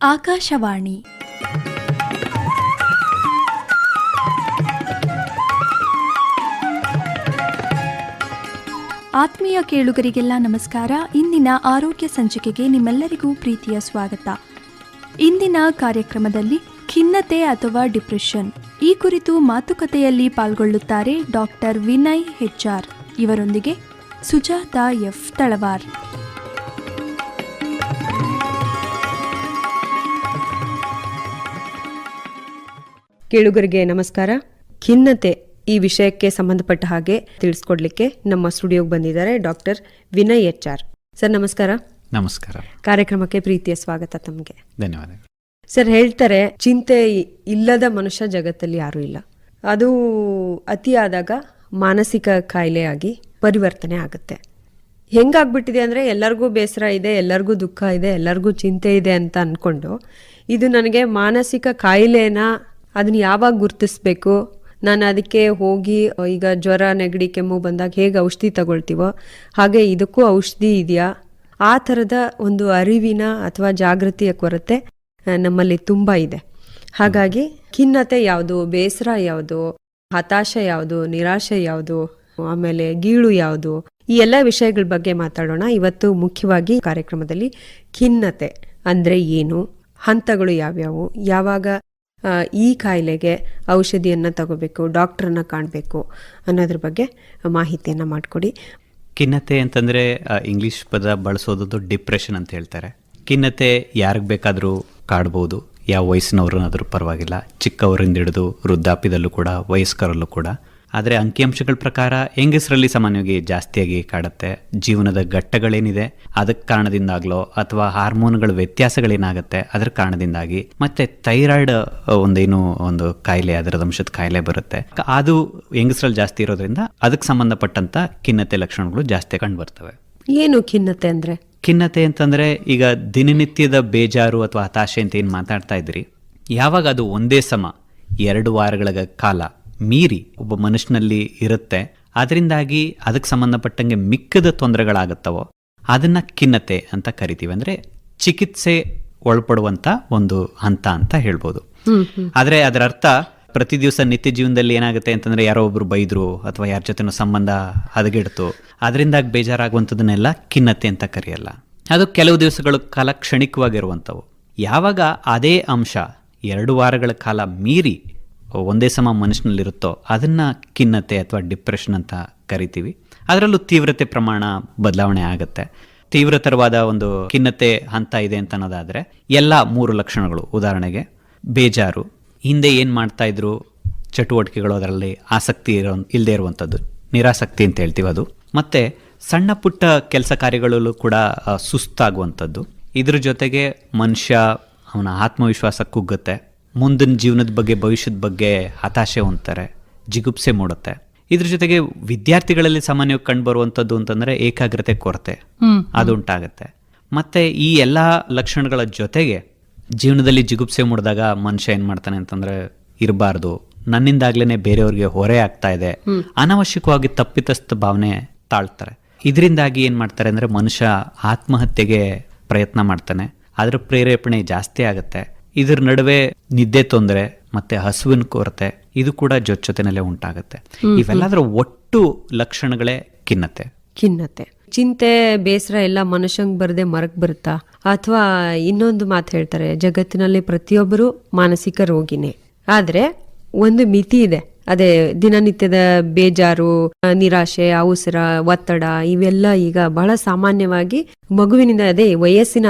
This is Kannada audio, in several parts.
ಆಕಾಶವಾಣಿ. ಆತ್ಮೀಯ ಕೇಳುಗರಿಗೆಲ್ಲ ನಮಸ್ಕಾರ. ಇಂದಿನ ಆರೋಗ್ಯ ಸಂಚಿಕೆಗೆ ನಿಮ್ಮೆಲ್ಲರಿಗೂ ಪ್ರೀತಿಯ ಸ್ವಾಗತ. ಇಂದಿನ ಕಾರ್ಯಕ್ರಮದಲ್ಲಿ ಖಿನ್ನತೆ ಅಥವಾ ಡಿಪ್ರೆಷನ್. ಈ ಕುರಿತು ಮಾತುಕತೆಯಲ್ಲಿ ಪಾಲ್ಗೊಳ್ಳುತ್ತಾರೆ ಡಾಕ್ಟರ್ ವಿನಯ್ ಹೆಚ್ಆರ್. ಇವರೊಂದಿಗೆ ಸುಜಾತಾ ಎಫ್ ತಳವಾರ್. ಕೇಳುಗರಿಗೆ ನಮಸ್ಕಾರ. ಖಿನ್ನತೆ ಈ ವಿಷಯಕ್ಕೆ ಸಂಬಂಧಪಟ್ಟ ಹಾಗೆ ತಿಳಿಸ್ಕೊಡ್ಲಿಕ್ಕೆ ನಮ್ಮ ಸ್ಟುಡಿಯೋಗೆ ಬಂದಿದ್ದಾರೆ doctor Vinay H R sir ನಮಸ್ಕಾರ. ನಮಸ್ಕಾರ. ಕಾರ್ಯಕ್ರಮಕ್ಕೆ ಪ್ರೀತಿಯ ಸ್ವಾಗತ ತಮಗೆ. ಧನ್ಯವಾದಗಳು. ಸರ್ ಹೇಳ್ತಾರೆ ಚಿಂತೆ ಇಲ್ಲದ ಮನುಷ್ಯ ಜಗತ್ತಲ್ಲಿ ಯಾರೂ ಇಲ್ಲ. ಅದು ಅತಿಯಾದಾಗ ಮಾನಸಿಕ ಕಾಯಿಲೆಯಾಗಿ ಪರಿವರ್ತನೆ ಆಗುತ್ತೆ. ಹೆಂಗಾಗ್ಬಿಟ್ಟಿದೆ ಅಂದರೆ ಎಲ್ಲರಿಗೂ ಬೇಸರ ಇದೆ ಎಲ್ಲರಿಗೂ ದುಃಖ ಇದೆ ಎಲ್ಲರಿಗೂ ಚಿಂತೆ ಇದೆ ಅಂತ ಅಂದ್ಕೊಂಡು ಇದು ನನಗೆ ಮಾನಸಿಕ ಕಾಯಿಲೆನ ಅದನ್ನ ಯಾವಾಗ ಗುರ್ತಿಸ್ಬೇಕು? ನಾನು ಅದಕ್ಕೆ ಹೋಗಿ ಈಗ ಜ್ವರ, ನೆಗಡಿ, ಕೆಮ್ಮು ಬಂದಾಗ ಹೇಗೆ ಔಷಧಿ ತಗೊಳ್ತೀವೋ? ಹಾಗೆ ಇದಕ್ಕೂ ಔಷಧಿ ಇದೆಯಾ? ಆ ಥರದ ಒಂದು ಅರಿವಿನ ಅಥವಾ ಜಾಗೃತಿಯ ಕೊರತೆ ನಮ್ಮಲ್ಲಿ ತುಂಬ ಇದೆ. ಹಾಗಾಗಿ ಖಿನ್ನತೆ ಯಾವುದು, ಬೇಸರ ಯಾವುದು, ಹತಾಶೆ ಯಾವುದು, ನಿರಾಶೆ ಯಾವುದು, ಆಮೇಲೆ ಗೀಳು ಯಾವುದು, ಈ ಎಲ್ಲ ವಿಷಯಗಳ ಬಗ್ಗೆ ಮಾತಾಡೋಣ. ಇವತ್ತು ಮುಖ್ಯವಾಗಿ ಕಾರ್ಯಕ್ರಮದಲ್ಲಿ ಖಿನ್ನತೆ ಅಂದರೆ ಏನು? ಹಂತಗಳು ಯಾವ್ಯಾವು? ಯಾವಾಗ ಈ ಕಾಯಿಲೆಗೆ ಔಷಧಿಯನ್ನು ತಗೋಬೇಕು, ಡಾಕ್ಟ್ರನ್ನ ಕಾಣಬೇಕು ಅನ್ನೋದ್ರ ಬಗ್ಗೆ ಮಾಹಿತಿಯನ್ನು ಮಾಡಿಕೊಡಿ. ಖಿನ್ನತೆ ಅಂತಂದರೆ ಇಂಗ್ಲೀಷ್ ಪದ ಬಳಸೋದು ಡಿಪ್ರೆಷನ್ ಅಂತ ಹೇಳ್ತಾರೆ. ಖಿನ್ನತೆ ಯಾರಿಗೆ ಬೇಕಾದರೂ ಕಾಡ್ಬೋದು. ಯಾವ ವಯಸ್ಸಿನವ್ರನ್ನಾದರೂ ಪರವಾಗಿಲ್ಲ. ಚಿಕ್ಕವರಿಂದ ಹಿಡಿದು ವೃದ್ಧಾಪ್ಯದಲ್ಲೂ ಕೂಡ, ವಯಸ್ಕರಲ್ಲೂ ಕೂಡ. ಆದರೆ ಅಂಕಿಅಂಶಗಳ ಪ್ರಕಾರ ಹೆಂಗಸರಲ್ಲಿ ಸಾಮಾನ್ಯವಾಗಿ ಜಾಸ್ತಿಯಾಗಿ ಕಾಡುತ್ತೆ. ಜೀವನದ ಘಟ್ಟಗಳೇನಿದೆ ಅದಕ್ಕೆ ಕಾರಣದಿಂದಾಗ್ಲೋ ಅಥವಾ ಹಾರ್ಮೋನ್ಗಳ ವ್ಯತ್ಯಾಸಗಳೇನಾಗುತ್ತೆ ಅದರ ಕಾರಣದಿಂದಾಗಿ ಮತ್ತೆ ಥೈರಾಯ್ಡ್ ಒಂದೇನು ಒಂದು ಕಾಯಿಲೆ ಅದರದ ಅಂಶದ ಕಾಯಿಲೆ ಬರುತ್ತೆ. ಅದು ಹೆಂಗಸರಲ್ಲಿ ಜಾಸ್ತಿ ಇರೋದ್ರಿಂದ ಅದಕ್ಕೆ ಸಂಬಂಧಪಟ್ಟಂತ ಖಿನ್ನತೆ ಲಕ್ಷಣಗಳು ಜಾಸ್ತಿ ಕಂಡು ಬರ್ತವೆ. ಏನು ಖಿನ್ನತೆ ಅಂದ್ರೆ? ಖಿನ್ನತೆ ಅಂತಂದ್ರೆ ಈಗ ದಿನನಿತ್ಯದ ಬೇಜಾರು ಅಥವಾ ಹತಾಶೆ ಅಂತ ಏನು ಮಾತಾಡ್ತಾ ಇದ್ರಿ ಯಾವಾಗ ಅದು ಒಂದೇ ಸಮ ಎರಡು ವಾರಗಳ ಕಾಲ ಮೀರಿ ಒಬ್ಬ ಮನುಷ್ಯನಲ್ಲಿ ಇರುತ್ತೆ. ಅದರಿಂದಾಗಿ ಅದಕ್ಕೆ ಸಂಬಂಧಪಟ್ಟಂಗೆ ಮಿಕ್ಕದ ತೊಂದರೆಗಳಾಗುತ್ತವೋ ಅದನ್ನ ಖಿನ್ನತೆ ಅಂತ ಕರಿತೀವಿ. ಅಂದ್ರೆ ಚಿಕಿತ್ಸೆ ಒಳಪಡುವಂಥ ಒಂದು ಹಂತ ಅಂತ ಹೇಳ್ಬೋದು. ಆದರೆ ಅದರ ಅರ್ಥ ಪ್ರತಿ ದಿವಸ ನಿತ್ಯ ಜೀವನದಲ್ಲಿ ಏನಾಗುತ್ತೆ ಅಂತಂದರೆ ಯಾರೋ ಒಬ್ರು ಬೈದರು ಅಥವಾ ಯಾರ ಜೊತೆನೂ ಸಂಬಂಧ ಹದಗೆಡ್ತು. ಅದರಿಂದಾಗಿ ಬೇಜಾರಾಗುವಂಥದ್ದನ್ನೆಲ್ಲ ಖಿನ್ನತೆ ಅಂತ ಕರೆಯಲ್ಲ. ಅದು ಕೆಲವು ದಿವಸಗಳ ಕಾಲ ಕ್ಷಣಿಕವಾಗಿರುವಂಥವು. ಯಾವಾಗ ಅದೇ ಅಂಶ ಎರಡು ವಾರಗಳ ಕಾಲ ಮೀರಿ ಒಂದೇ ಸಮ ಮನುಷ್ಯನಲ್ಲಿರುತ್ತೋ ಅದನ್ನು ಖಿನ್ನತೆ ಅಥವಾ ಡಿಪ್ರೆಷನ್ ಅಂತ ಕರಿತೀವಿ. ಅದರಲ್ಲೂ ತೀವ್ರತೆ ಪ್ರಮಾಣ ಬದಲಾವಣೆ ಆಗುತ್ತೆ. ತೀವ್ರತರವಾದ ಒಂದು ಖಿನ್ನತೆ ಹಂತ ಇದೆ ಅಂತ ಅನ್ನೋದಾದರೆ ಎಲ್ಲ ಮೂರು ಲಕ್ಷಣಗಳು. ಉದಾಹರಣೆಗೆ ಬೇಜಾರು, ಹಿಂದೆ ಏನು ಮಾಡ್ತಾ ಇದ್ರು, ಚಟುವಟಿಕೆಗಳು ಅದರಲ್ಲಿ ಆಸಕ್ತಿ ಇರೋ ಇಲ್ಲದೆ ಇರುವಂಥದ್ದು, ನಿರಾಸಕ್ತಿ ಅಂತ ಹೇಳ್ತೀವಿ ಅದು. ಮತ್ತು ಸಣ್ಣ ಪುಟ್ಟ ಕೆಲಸ ಕಾರ್ಯಗಳಲ್ಲೂ ಕೂಡ ಸುಸ್ತಾಗುವಂಥದ್ದು. ಇದ್ರ ಜೊತೆಗೆ ಮನುಷ್ಯ ಅವನ ಆತ್ಮವಿಶ್ವಾಸ ಕುಗ್ಗುತ್ತೆ. ಮುಂದಿನ ಜೀವನದ ಬಗ್ಗೆ ಭವಿಷ್ಯದ ಬಗ್ಗೆ ಹತಾಶೆ ಹೊಂದ್ತಾರೆ ಜಿಗುಪ್ಸೆ ಮೂಡುತ್ತೆ. ಇದ್ರ ಜೊತೆಗೆ ವಿದ್ಯಾರ್ಥಿಗಳಲ್ಲಿ ಸಾಮಾನ್ಯವಾಗಿ ಕಂಡುಬರುವಂಥದ್ದು ಅಂತಂದ್ರೆ ಏಕಾಗ್ರತೆ ಕೊರತೆ. ಅದು ಉಂಟಾಗುತ್ತೆ. ಮತ್ತೆ ಈ ಎಲ್ಲ ಲಕ್ಷಣಗಳ ಜೊತೆಗೆ ಜೀವನದಲ್ಲಿ ಜಿಗುಪ್ಸೆ ಮೂಡಿದಾಗ ಮನುಷ್ಯ ಏನ್ ಮಾಡ್ತಾನೆ ಅಂತಂದ್ರೆ ಇರಬಾರ್ದು. ನನ್ನಿಂದಾಗ್ಲೇನೆ ಬೇರೆಯವ್ರಿಗೆ ಹೊರೆ ಆಗ್ತಾ ಇದೆ. ಅನವಶ್ಯಕವಾಗಿ ತಪ್ಪಿತಸ್ಥ ಭಾವನೆ ತಾಳ್ತಾರೆ. ಇದರಿಂದಾಗಿ ಏನ್ ಮಾಡ್ತಾರೆ ಅಂದ್ರೆ ಮನುಷ್ಯ ಆತ್ಮಹತ್ಯೆಗೆ ಪ್ರಯತ್ನ ಮಾಡ್ತಾನೆ. ಅದರ ಪ್ರೇರೇಪಣೆ ಜಾಸ್ತಿ ಆಗುತ್ತೆ. ಇದ್ರ ನಡುವೆ ನಿದ್ದೆ ತೊಂದರೆ ಮತ್ತೆ ಹಸುವಿನ ಕೊರತೆ ಇದು ಕೂಡ ಜೊತೆನಲ್ಲೇ ಉಂಟಾಗುತ್ತೆ. ಇವೆಲ್ಲದರ ಒಟ್ಟು ಲಕ್ಷಣಗಳೇ ಖಿನ್ನತೆ. ಖಿನ್ನತೆ. ಚಿಂತೆ ಬೇಸರ ಎಲ್ಲ ಮನುಷ್ಯಂಗ್ ಬರದೆ ಮರಕ್ ಬರುತ್ತಾ? ಅಥವಾ ಇನ್ನೊಂದು ಮಾತು ಹೇಳ್ತಾರೆ ಜಗತ್ತಿನಲ್ಲಿ ಪ್ರತಿಯೊಬ್ಬರು ಮಾನಸಿಕ ರೋಗಿನೇ. ಆದ್ರೆ ಒಂದು ಮಿತಿ ಇದೆ. ಅದೇ ದಿನನಿತ್ಯದ ಬೇಜಾರು ನಿರಾಶೆ ಅವಸರ ಒತ್ತಡ ಇವೆಲ್ಲ ಈಗ ಬಹಳ ಸಾಮಾನ್ಯವಾಗಿ ಮಗುವಿನಿಂದ ಅದೇ ವಯಸ್ಸಿನ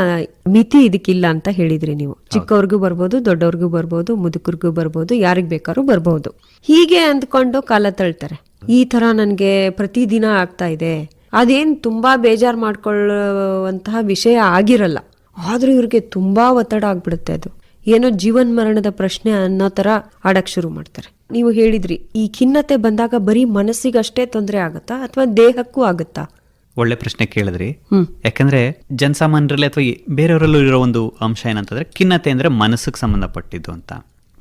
ಮಿತಿ ಇದಕ್ಕಿಲ್ಲ ಅಂತ ಹೇಳಿದ್ರಿ ನೀವು. ಚಿಕ್ಕವ್ರಿಗೂ ಬರ್ಬೋದು ದೊಡ್ಡವ್ರಿಗೂ ಬರ್ಬೋದು ಮುದುಕರಿಗೂ ಬರ್ಬೋದು ಯಾರಿಗ್ ಬೇಕಾದ್ರೂ ಬರ್ಬೋದು. ಹೀಗೆ ಅಂದ್ಕೊಂಡು ಕಾಲ ತಳ್ತಾರೆ. ಈ ತರ ನನ್ಗೆ ಪ್ರತಿದಿನ ಆಗ್ತಾ ಇದೆ. ಅದೇನ್ ತುಂಬಾ ಬೇಜಾರ್ ಮಾಡ್ಕೊಳ್ಳುವಂತಹ ವಿಷಯ ಆಗಿರಲ್ಲ. ಆದ್ರೂ ಇವ್ರಿಗೆ ತುಂಬಾ ಒತ್ತಡ ಆಗ್ಬಿಡುತ್ತೆ ಅದು. ಏನೋ ಜೀವನ್ ಮರಣದ ಪ್ರಶ್ನೆ ಅನ್ನೋ ತರ ಆಡಕ್ ಶುರು ಮಾಡ್ತಾರೆ. ನೀವು ಹೇಳಿದ್ರಿ ಈ ಖಿನ್ನತೆ ಬಂದಾಗ ಬರೀ ಮನಸ್ಸಿಗಷ್ಟೇ ತೊಂದರೆ ಆಗತ್ತಾ ಅಥವಾ ದೇಹಕ್ಕೂ ಆಗುತ್ತಾ? ಒಳ್ಳೆ ಪ್ರಶ್ನೆ ಕೇಳಿದ್ರಿ. ಯಾಕಂದ್ರೆ ಜನಸಾಮಾನ್ಯರಲ್ಲಿ ಅಥವಾ ಬೇರೆಯವರಲ್ಲೂ ಇರೋ ಒಂದು ಅಂಶ ಏನಂತಂದ್ರೆ ಖಿನ್ನತೆ ಅಂದ್ರೆ ಮನಸ್ಸಿಗೆ ಸಂಬಂಧಪಟ್ಟಿದ್ದು ಅಂತ.